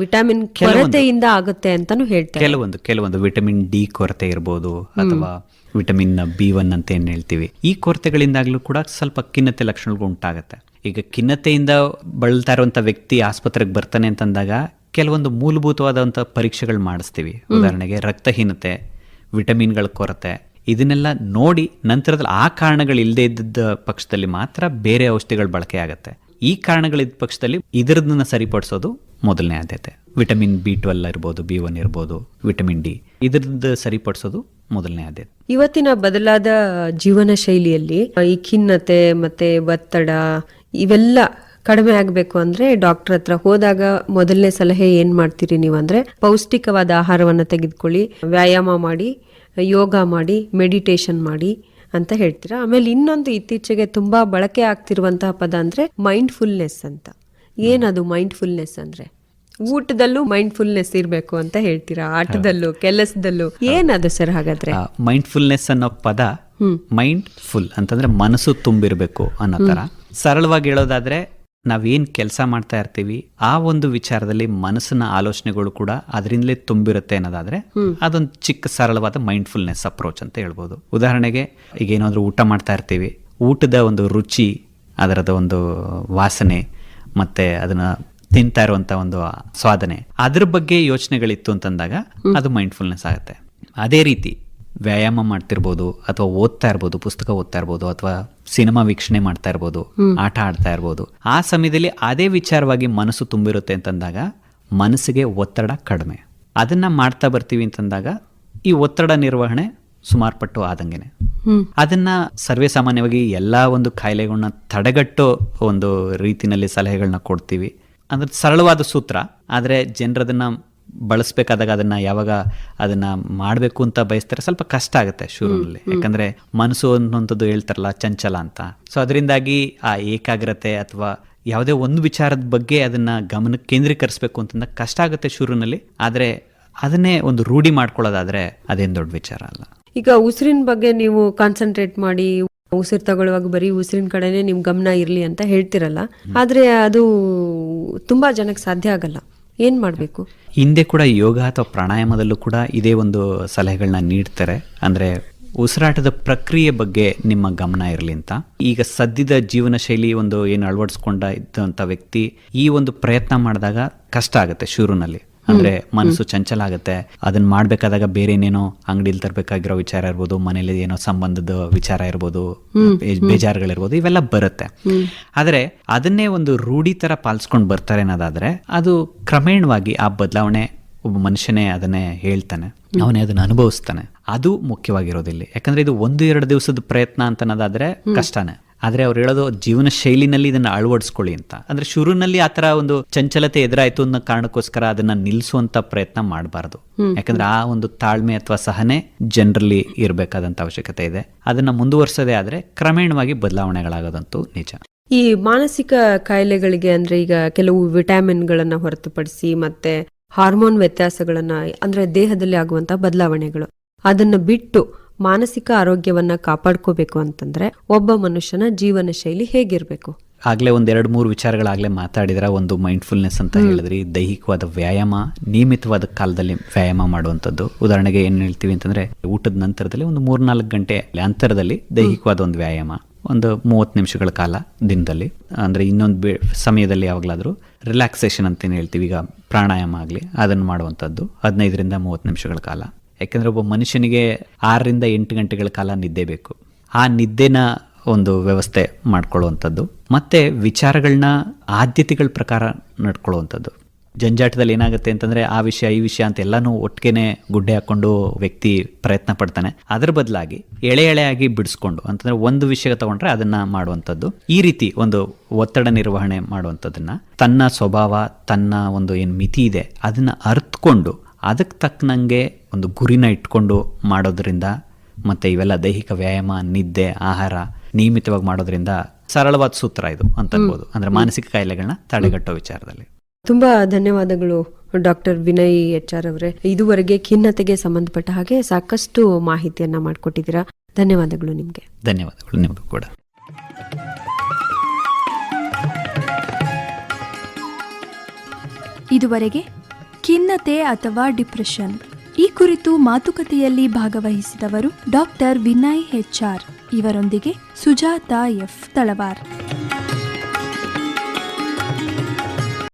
ವಿಟಮಿನ್ ಕೊರತೆಯಿಂದ ಆಗುತ್ತೆ ಅಂತಾನು ಹೇಳ್ತಾರೆ. ಕೆಲವೊಂದು ಕೆಲವೊಂದು ವಿಟಮಿನ್ ಡಿ ಕೊರತೆ ಇರ್ಬೋದು ಅಥವಾ ವಿಟಮಿನ್ ಬಿ ಒನ್ ಅಂತ ಏನು ಹೇಳ್ತೀವಿ. ಈ ಕೊರತೆಗಳಿಂದಾಗ್ಲೂ ಕೂಡ ಸ್ವಲ್ಪ ಖಿನ್ನತೆ ಲಕ್ಷಣಗಳು ಉಂಟಾಗತ್ತೆ. ಈಗ ಖಿನ್ನತೆಯಿಂದ ಬಳಲ್ತಾ ಇರುವಂಥ ವ್ಯಕ್ತಿ ಆಸ್ಪತ್ರೆಗೆ ಬರ್ತಾನೆ ಅಂತಂದಾಗ ಕೆಲವೊಂದು ಮೂಲಭೂತವಾದಂಥ ಪರೀಕ್ಷೆಗಳು ಮಾಡಿಸ್ತೀವಿ. ಉದಾಹರಣೆಗೆ ರಕ್ತಹೀನತೆ ವಿಟಮಿನ್ಗಳ ಕೊರತೆ ಇದನ್ನೆಲ್ಲ ನೋಡಿ ನಂತರದಲ್ಲಿ ಆ ಕಾರಣಗಳು ಇಲ್ಲದೆ ಇದ್ದ ಪಕ್ಷದಲ್ಲಿ ಮಾತ್ರ ಬೇರೆ ಔಷಧಿಗಳು ಬಳಕೆ ಆಗುತ್ತೆ. ಈ ಕಾರಣಗಳಿದ್ದ ಪಕ್ಷದಲ್ಲಿ ಇದರದನ್ನ ಸರಿಪಡಿಸೋದು ಮೊದಲನೇ ಆದ್ಯತೆ. ವಿಟಮಿನ್ ಬಿ ಟ್ವೆಲ್ ಇರ್ಬೋದು ಬಿ ಒನ್ ಇರ್ಬೋದು ವಿಟಮಿನ್ ಡಿ. ಇದ್ರದ್ದು ಸರಿಪಡಿಸೋದು ಮೊದಲನೇ ಆದ್ಯತೆ. ಇವತ್ತಿನ ಬದಲಾದ ಜೀವನ ಶೈಲಿಯಲ್ಲಿ ಈ ಖಿನ್ನತೆ ಮತ್ತೆ ಒತ್ತಡ ಇವೆಲ್ಲ ಕಡಿಮೆ ಆಗ್ಬೇಕು ಅಂದ್ರೆ ಡಾಕ್ಟರ್ ಹತ್ರ ಹೋದಾಗ ಮೊದಲನೇ ಸಲಹೆ ಏನ್ ಮಾಡ್ತೀರಿ ನೀವು ಅಂದ್ರೆ, ಪೌಷ್ಟಿಕವಾದ ಆಹಾರವನ್ನ ತೆಗೆದುಕೊಳ್ಳಿ, ವ್ಯಾಯಾಮ ಮಾಡಿ, ಯೋಗ ಮಾಡಿ, ಮೆಡಿಟೇಷನ್ ಮಾಡಿ ಅಂತ ಹೇಳ್ತೀರಾ. ಆಮೇಲೆ ಇನ್ನೊಂದು ಇತ್ತೀಚೆಗೆ ತುಂಬಾ ಬಳಕೆ ಆಗ್ತಿರುವಂತಹ ಪದ ಅಂದ್ರೆ ಮೈಂಡ್ಫುಲ್ನೆಸ್ ಅಂತ. ಏನದು ಮೈಂಡ್ಫುಲ್ನೆಸ್ ಅಂದ್ರೆ? ಊಟದಲ್ಲೂ ಮೈಂಡ್ಫುಲ್ನೆಸ್ ಇರಬೇಕು ಅಂತ ಹೇಳ್ತೀರಾ? ಆಟದಲ್ಲೂ ಕೆಲಸದಲ್ಲೂ? ಏನದು ಸರ್ ಹಾಗಾದ್ರೆ? ಮೈಂಡ್ಫುಲ್ನೆಸ್ ಅನ್ನೋ ಪದ ಮೈಂಡ್ ಫುಲ್ ಅಂತಂದ್ರೆ ಮನಸ್ಸು ತುಂಬಿರ್ಬೇಕು ಅನ್ನೋ ತರ. ಸರಳವಾಗಿ ಹೇಳೋದಾದ್ರೆ ನಾವೇನ್ ಕೆಲಸ ಮಾಡ್ತಾ ಇರ್ತೀವಿ ಆ ಒಂದು ವಿಚಾರದಲ್ಲಿ ಮನಸ್ಸಿನ ಆಲೋಚನೆಗಳು ಕೂಡ ಅದರಿಂದಲೇ ತುಂಬಿರುತ್ತೆ ಅನ್ನೋದಾದ್ರೆ ಅದೊಂದು ಚಿಕ್ಕ ಸರಳವಾದ ಮೈಂಡ್ಫುಲ್ನೆಸ್ ಅಪ್ರೋಚ್ ಅಂತ ಹೇಳ್ಬೋದು. ಉದಾಹರಣೆಗೆ ಈಗ ಏನಾದ್ರೂ ಊಟ ಮಾಡ್ತಾ ಇರ್ತೀವಿ ಊಟದ ಒಂದು ರುಚಿ ಅದರದ ಒಂದು ವಾಸನೆ ಮತ್ತೆ ಅದನ್ನ ತಿಂತಾ ಇರುವಂತ ಒಂದು ಸ್ವಾದನೆ. ಅದ್ರ ಬಗ್ಗೆ ಯೋಚನೆಗಳಿತ್ತು ಅಂತಂದಾಗ ಅದು ಮೈಂಡ್ಫುಲ್ನೆಸ್ ಆಗುತ್ತೆ. ಅದೇ ರೀತಿ ವ್ಯಾಯಾಮ ಮಾಡ್ತಿರ್ಬೋದು ಅಥವಾ ಓದ್ತಾ ಇರ್ಬೋದು ಪುಸ್ತಕ ಓದ್ತಾ ಇರ್ಬೋದು ಅಥವಾ ಸಿನಿಮಾ ವೀಕ್ಷಣೆ ಮಾಡ್ತಾ ಇರ್ಬೋದು ಆಟ ಆಡ್ತಾ ಇರ್ಬೋದು. ಆ ಸಮಯದಲ್ಲಿ ಅದೇ ವಿಚಾರವಾಗಿ ಮನಸ್ಸು ತುಂಬಿರುತ್ತೆ ಅಂತಂದಾಗ ಮನಸ್ಸಿಗೆ ಒತ್ತಡ ಕಡಿಮೆ. ಅದನ್ನ ಮಾಡ್ತಾ ಬರ್ತೀವಿ ಅಂತಂದಾಗ ಈ ಒತ್ತಡ ನಿರ್ವಹಣೆ ಸುಮಾರು ಪಟ್ಟು ಆದಂಗೆನೆ ಅದನ್ನ ಸರ್ವೇ ಸಾಮಾನ್ಯವಾಗಿ ಎಲ್ಲಾ ಒಂದು ಕಾಯಿಲೆಗಳನ್ನ ತಡೆಗಟ್ಟೋ ಒಂದು ರೀತಿನಲ್ಲಿ ಸಲಹೆಗಳನ್ನ ಕೊಡ್ತೀವಿ. ಅಂದ್ರೆ ಸರಳವಾದ ಸೂತ್ರ. ಆದರೆ ಜನರದನ್ನು ಬಳಸಬೇಕಾದಾಗ ಅದನ್ನ ಯಾವಾಗ ಅದನ್ನ ಮಾಡಬೇಕು ಅಂತ ಬಯಸ್ತಾರೆ ಸ್ವಲ್ಪ ಕಷ್ಟ ಆಗುತ್ತೆ ಶುರುವಲ್ಲಿ. ಯಾಕಂದ್ರೆ ಮನಸ್ಸು ಅನ್ನುವಂಥದ್ದು ಹೇಳ್ತಾರಲ್ಲ ಚಂಚಲ ಅಂತ. ಸೊ ಅದರಿಂದಾಗಿ ಆ ಏಕಾಗ್ರತೆ ಅಥವಾ ಯಾವುದೇ ಒಂದು ವಿಚಾರದ ಬಗ್ಗೆ ಅದನ್ನ ಗಮನ ಕೇಂದ್ರೀಕರಿಸಬೇಕು ಅಂತಂದ ಕಷ್ಟ ಆಗುತ್ತೆ ಶುರುವಿನಲ್ಲಿ ಆದರೆ ಅದನ್ನೇ ಒಂದು ರೂಢಿ ಮಾಡ್ಕೊಳ್ಳೋದಾದರೆ ಅದೇನು ದೊಡ್ಡ ವಿಚಾರ ಅಲ್ಲ. ಈಗ ಉಸಿರಿನ ಬಗ್ಗೆ ನೀವು ಕಾನ್ಸಂಟ್ರೇಟ್ ಮಾಡಿ ಉಸಿರು ತಗೊಳ್ಳುವಾಗ ಬರೀ ಉಸಿರಿನ ಕಡೆನೆ ನಿಮ್ ಗಮನ ಇರಲಿ ಅಂತ ಹೇಳ್ತಿರಲ್ಲ. ಆದ್ರೆ ಅದು ತುಂಬಾ ಜನಕ್ಕೆ ಸಾಧ್ಯ ಆಗಲ್ಲ. ಏನ್ ಮಾಡಬೇಕು? ಹಿಂದೆ ಕೂಡ ಯೋಗ ಅಥವಾ ಪ್ರಾಣಾಯಾಮದಲ್ಲೂ ಕೂಡ ಇದೇ ಒಂದು ಸಲಹೆಗಳನ್ನ ನೀಡ್ತಾರೆ. ಅಂದ್ರೆ ಉಸಿರಾಟದ ಪ್ರಕ್ರಿಯೆ ಬಗ್ಗೆ ನಿಮ್ಮ ಗಮನ ಇರಲಿ ಅಂತ. ಈಗ ಸದ್ಯದ ಜೀವನ ಶೈಲಿ ಒಂದು ಏನು ಅಳವಡಿಸ್ಕೊಂಡ ಇದ್ದಂಥ ವ್ಯಕ್ತಿ ಈ ಒಂದು ಪ್ರಯತ್ನ ಮಾಡಿದಾಗ ಕಷ್ಟ ಆಗುತ್ತೆ ಶುರುನಲ್ಲಿ. ಅಂದ್ರೆ ಮನಸ್ಸು ಚಂಚಲ ಆಗುತ್ತೆ. ಅದನ್ನ ಮಾಡ್ಬೇಕಾದಾಗ ಬೇರೆ ಏನೇನೋ ಅಂಗಡಿಲಿ ತರಬೇಕಾಗಿರೋ ವಿಚಾರ ಇರ್ಬೋದು ಮನೇಲಿ ಏನೋ ಸಂಬಂಧದ ವಿಚಾರ ಇರ್ಬೋದು ಬೇಜಾರುಗಳಿರ್ಬೋದು ಇವೆಲ್ಲ ಬರುತ್ತೆ. ಆದ್ರೆ ಅದನ್ನೇ ಒಂದು ರೂಢಿ ತರ ಪಾಲಿಸ್ಕೊಂಡು ಬರ್ತಾರೆ ಅನ್ನೋದಾದ್ರೆ ಅದು ಕ್ರಮೇಣವಾಗಿ ಆ ಬದಲಾವಣೆ ಒಬ್ಬ ಮನುಷ್ಯನೇ ಅದನ್ನೇ ಹೇಳ್ತಾನೆ. ಅವನೇ ಅದನ್ನ ಅನುಭವಿಸ್ತಾನೆ. ಅದು ಮುಖ್ಯವಾಗಿರೋದಿಲ್ಲ. ಯಾಕಂದ್ರೆ ಇದು ಒಂದು ಎರಡು ದಿವಸದ ಪ್ರಯತ್ನ ಅಂತ ಅನ್ನೋದಾದ್ರೆ ಕಷ್ಟನೇ. ಆದ್ರೆ ಅವ್ರು ಹೇಳೋದು ಜೀವನ ಶೈಲಿನಲ್ಲಿ ಇದನ್ನ ಅಳವಡಿಸ್ಕೊಳ್ಳಿ ಅಂತ. ಅಂದ್ರೆ ಶುರುನಲ್ಲಿ ಆ ಥರ ಒಂದು ಚಂಚಲತೆ ಎದುರಾಯಿತು ಅನ್ನೋ ಕಾರಣಕ್ಕೋಸ್ಕರ ಅದನ್ನ ನಿಲ್ಲಿಸುವಂಥ ಪ್ರಯತ್ನ ಮಾಡಬಾರ್ದು. ಯಾಕಂದ್ರೆ ಆ ಒಂದು ತಾಳ್ಮೆ ಅಥವಾ ಸಹನೆ ಜನರಲ್ಲಿ ಇರಬೇಕಾದಂಥ ಅವಶ್ಯಕತೆ ಇದೆ. ಅದನ್ನ ಮುಂದುವರಿಸೋದೇ ಆದ್ರೆ ಕ್ರಮೇಣವಾಗಿ ಬದಲಾವಣೆಗಳಾಗೋದಂತೂ ನಿಜ. ಈ ಮಾನಸಿಕ ಕಾಯಿಲೆಗಳಿಗೆ ಅಂದ್ರೆ ಈಗ ಕೆಲವು ವಿಟಾಮಿನ್ಗಳನ್ನು ಹೊರತುಪಡಿಸಿ ಮತ್ತೆ ಹಾರ್ಮೋನ್ ವ್ಯತ್ಯಾಸಗಳನ್ನ ಅಂದ್ರೆ ದೇಹದಲ್ಲಿ ಆಗುವಂಥ ಬದಲಾವಣೆಗಳು. ಅದನ್ನ ಬಿಟ್ಟು ಮಾನಸಿಕ ಆರೋಗ್ಯವನ್ನ ಕಾಪಾಡ್ಕೋಬೇಕು ಅಂತಂದ್ರೆ ಒಬ್ಬ ಮನುಷ್ಯನ ಜೀವನ ಶೈಲಿ ಹೇಗಿರ್ಬೇಕು? ಆಗ್ಲೇ ಒಂದ್ ಎರಡು ಮೂರು ವಿಚಾರಗಳಾಗ್ಲೇ ಮಾತಾಡಿದ್ರ ಒಂದು ಮೈಂಡ್ಫುಲ್ನೆಸ್ ಅಂತ ಹೇಳಿದ್ರಿ ದೈಹಿಕವಾದ ವ್ಯಾಯಾಮ ನಿಯಮಿತವಾದ ಕಾಲದಲ್ಲಿ ವ್ಯಾಯಾಮ ಮಾಡುವಂಥದ್ದು. ಉದಾಹರಣೆಗೆ ಏನು ಹೇಳ್ತೀವಿ ಅಂತಂದ್ರೆ ಊಟದ ನಂತರದಲ್ಲಿ ಒಂದು ಮೂರ್ನಾಲ್ಕು ಗಂಟೆ ಅಂತರದಲ್ಲಿ ದೈಹಿಕವಾದ ಒಂದು ವ್ಯಾಯಾಮ ಒಂದು ಮೂವತ್ತು ನಿಮಿಷಗಳ ಕಾಲ ದಿನದಲ್ಲಿ. ಅಂದ್ರೆ ಇನ್ನೊಂದು ಬೆ ಸಮಯದಲ್ಲಿ ಯಾವಾಗಲಾದರೂ ರಿಲ್ಯಾಕ್ಸೇಷನ್ ಅಂತ ಏನು ಹೇಳ್ತೀವಿ ಈಗ ಪ್ರಾಣಾಯಾಮ ಆಗಲಿ ಅದನ್ನು ಮಾಡುವಂಥದ್ದು ಹದಿನೈದರಿಂದ ಮೂವತ್ತು ನಿಮಿಷಗಳ ಕಾಲ. ಯಾಕೆಂದ್ರೆ ಒಬ್ಬ ಮನುಷ್ಯನಿಗೆ ಆರರಿಂದ ಎಂಟು ಗಂಟೆಗಳ ಕಾಲ ನಿದ್ದೆ ಬೇಕು. ಆ ನಿದ್ದೆನ ಒಂದು ವ್ಯವಸ್ಥೆ ಮಾಡ್ಕೊಳ್ಳುವಂಥದ್ದು. ಮತ್ತೆ ವಿಚಾರಗಳನ್ನ ಆದ್ಯತೆಗಳ ಪ್ರಕಾರ ನಡ್ಕೊಳ್ಳುವಂಥದ್ದು. ಜಂಜಾಟದಲ್ಲಿ ಏನಾಗುತ್ತೆ ಅಂತಂದ್ರೆ ಆ ವಿಷಯ, ಈ ವಿಷಯ ಅಂತ ಎಲ್ಲಾನು ಒಟ್ಟಿಗೆನೆ ಗುಡ್ಡೆ ಹಾಕೊಂಡು ವ್ಯಕ್ತಿ ಪ್ರಯತ್ನ ಪಡ್ತಾನೆ. ಅದ್ರ ಬದಲಾಗಿ ಎಳೆ ಎಳೆಯಾಗಿ ಬಿಡಿಸ್ಕೊಂಡು, ಅಂತಂದ್ರೆ ಒಂದು ವಿಷಯ ತಗೊಂಡ್ರೆ ಅದನ್ನ ಮಾಡುವಂಥದ್ದು. ಈ ರೀತಿ ಒಂದು ಒತ್ತಡ ನಿರ್ವಹಣೆ ಮಾಡುವಂಥದ್ದನ್ನ, ತನ್ನ ಸ್ವಭಾವ, ತನ್ನ ಒಂದು ಏನು ಮಿತಿ ಇದೆ, ಅದನ್ನ ಅರ್ಥಕೊಂಡು ಅದಕ್ಕೆ ತಕ್ಕನಂಗೆ ಒಂದು ಗುರಿನ ಇಟ್ಕೊಂಡು ಮಾಡೋದ್ರಿಂದ ಮತ್ತು ಇವೆಲ್ಲ ದೈಹಿಕ ವ್ಯಾಯಾಮ ನಿದ್ದೆ ಆಹಾರ ನಿಯಮಿತವಾಗಿ ಮಾಡೋದ್ರಿಂದ ಸರಳವಾದ ಸೂತ್ರ ಇದು ಅಂತ ಅನ್ಬೋದು. ಅಂದರೆ ಮಾನಸಿಕ ಕಾಯಿಲೆಗಳನ್ನ ತಡೆಗಟ್ಟೋ ವಿಚಾರದಲ್ಲಿ. ತುಂಬ ಧನ್ಯವಾದಗಳು ಡಾಕ್ಟರ್ ವಿನಯ್ ಎಚ್ ಆರ್ ಅವರೇ. ಇದುವರೆಗೆ ಖಿನ್ನತೆಗೆ ಸಂಬಂಧಪಟ್ಟ ಹಾಗೆ ಸಾಕಷ್ಟು ಮಾಹಿತಿಯನ್ನ ಮಾಡಿಕೊಟ್ಟಿದ್ದೀರಾ. ಧನ್ಯವಾದಗಳು ನಿಮಗೆ. ಧನ್ಯವಾದಗಳು ನಿಮಗೂ ಕೂಡ. ಇದುವರೆಗೆ ಖಿನ್ನತೆ ಅಥವಾ ಡಿಪ್ರೆಷನ್. ಈ ಕುರಿತು ಮಾತುಕತೆಯಲ್ಲಿ ಭಾಗವಹಿಸಿದವರು ಡಾಕ್ಟರ್ ವಿನಯ್ ಹೆಚ್ಆರ್ ಇವರೊಂದಿಗೆ ಸುಜಾತಾ ಎಫ್. ತಳವಾರ್.